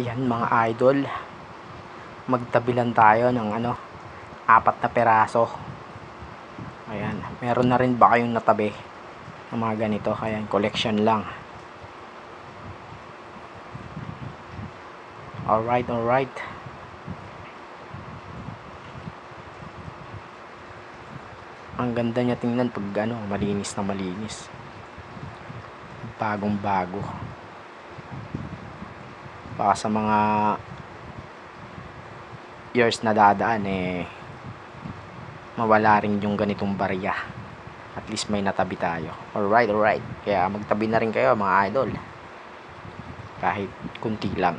Yan mga idol. Magtabilan tayo ng ano, apat na peraso. Ayan, meron na rin ba kayong natabi ng mga ganito? Ayan, collection lang. Alright, alright. Ang ganda niya tingnan pag ano, malinis na malinis. Bagong bago. Baka sa mga years na dadaan eh mawala rin yung ganitong barya. At least may natabi tayo. Alright, alright. Kaya magtabi na rin kayo mga idol. Kahit kunti lang.